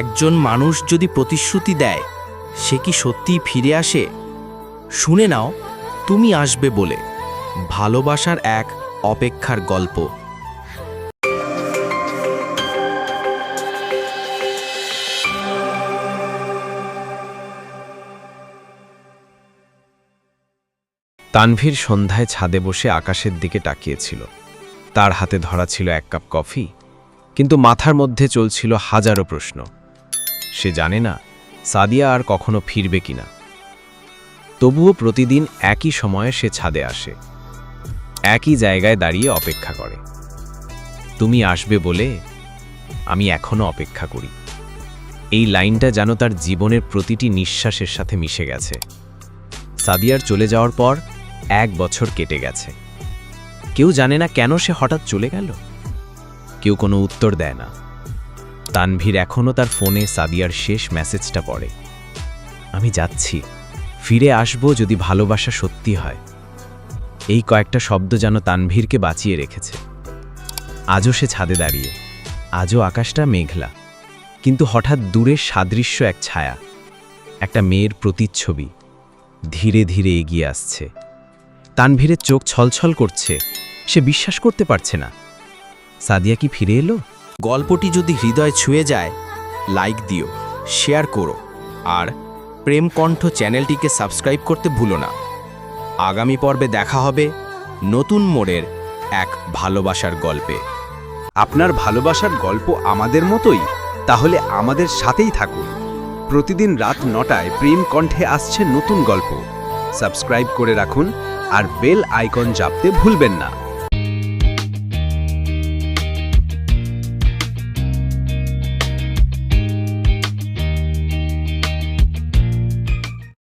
একজন মানুষ যদি প্রতিশ্রুতি দেয়, সে কি সত্যিই ফিরে আসে? শুনে নাও, তুমি আসবে বলে। ভালোবাসার এক অপেক্ষার গল্প। তানভীর সন্ধ্যায় ছাদে বসে আকাশের দিকে তাকিয়েছিল। তার হাতে ধরা ছিল এক কাপ কফি, কিন্তু মাথার মধ্যে চলছিল হাজারো প্রশ্ন। সে জানে না সাদিয়া আর কখনো ফিরবে কিনা তবুও প্রতিদিন একই সময়ে সে ছাদে আসে, একই জায়গায় দাঁড়িয়ে অপেক্ষা করে। তুমি আসবে বলে আমি এখনও অপেক্ষা করি। এই লাইনটা যেন তার জীবনের প্রতিটি নিঃশ্বাসের সাথে মিশে গেছে। সাদিয়ার চলে যাওয়ার পর এক বছর কেটে গেছে। কেউ জানে না কেন সে হঠাৎ চলে গেল। কেউ কোনো উত্তর দেয় না। তানভীর এখনও তার ফোনে সাদিয়ার শেষ মেসেজটা পড়ে। আমি যাচ্ছি। ফিরে আসব যদি ভালোবাসা সত্যি হয়। এই কয়েকটা শব্দ যেন তানভীরকে বাঁচিয়ে রেখেছে। আজও সে ছাদে দাঁড়িয়ে। আজও আকাশটা মেঘলা। কিন্তু হঠাৎ দূরের সাদৃশ্য এক ছায়া। একটা মেয়ের প্রতিচ্ছবি। ধীরে ধীরে এগিয়ে আসছে। তানভীরের চোখ ছলছল করছে। সে বিশ্বাস করতে পারছে না। সাদিয়া কি ফিরে এলো? গল্পটি যদি হৃদয় ছুঁয়ে যায় লাইক দিও শেয়ার করো, আর প্রেম কণ্ঠ চ্যানেলটিকে সাবস্ক্রাইব করতে ভুলো না। আগামী পর্বে দেখা হবে নতুন মোড়ের এক ভালোবাসার গল্পে। আপনার ভালোবাসার গল্প আমাদের মতোই, তাহলে আমাদের সাথেই থাকুন। প্রতিদিন রাত নটায় প্রেম কণ্ঠে আসছে নতুন গল্প। সাবস্ক্রাইব করে রাখুন আর বেল আইকন চাপতে ভুলবেন না।